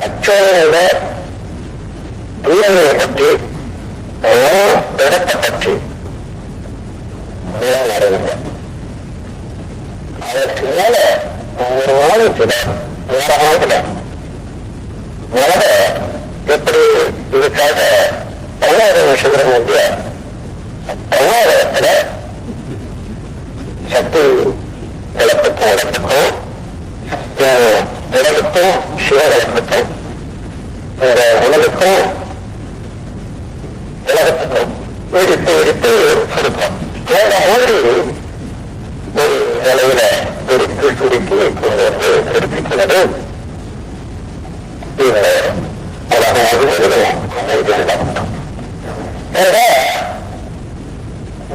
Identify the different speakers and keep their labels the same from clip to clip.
Speaker 1: அச்சோட தூரங்களை பற்றி இடத்தை பற்றி அறிவிங்க அதற்கு மேல ஒவ்வொரு மாதத்துல வேற மாதத்துல மனத எப்படி இதுக்காக பல்லாயிரம் சுப்பிரமணிய பல்லாயிரத்துல சக்தி விளக்கத்துக்கும் இடத்துக்கும் உலகத்தும் சிவகலத்துக்கும் இந்த உலகத்தும் உலகத்துக்கும் எடுத்து எடுத்து கொடுப்போம். வேற மாதிரி ஒரு நிலையில எடுத்து சுருக்கி கொண்டு வந்து எடுத்துக்கிறது இந்த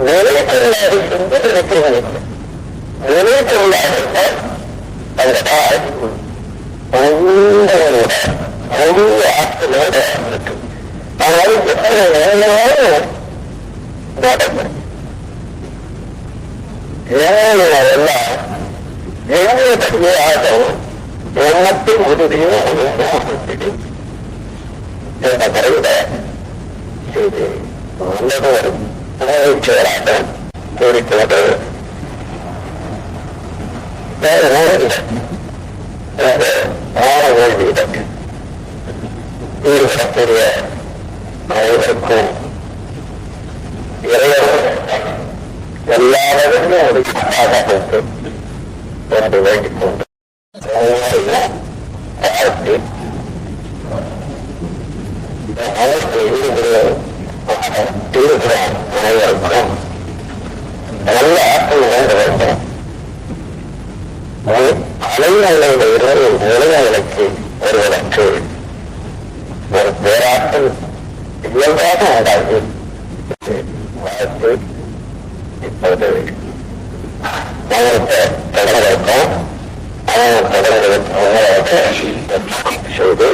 Speaker 1: நிலையத்தில்லாத இருக்கிறது நிலையத்தில்லாத அந்த தாய் ஒவ்வொரு முழு ஆற்றலோட இருக்கு எல்லாம் எண்ணத்தையே ஆகவும் எண்ணத்தின் உதவியும் இந்த கருவிட இது நல்லது ஒரு உணவுச்சோராக கூறிக்கிறது வேற நேரம் வேற ஆற வேண்டியது சத்திரிய அனைவருக்கும் இறைவன் எல்லாவரும் ஒரு பாதுகாப்பு என்று வேண்டிக் கொண்டு வாழ்த்து திருக்குறள் அனைவருக்கும் மனிதனுடைய இரவு உலகங்களுக்கு ஒருவனுக்கு ஒரு போராட்டம் இயல்பாக உண்டாகி. வாழ்த்து இப்போது அவனுக்கு தொடர்புக்கும் அவன் தொடர்புக்கு முன்னாக செய்து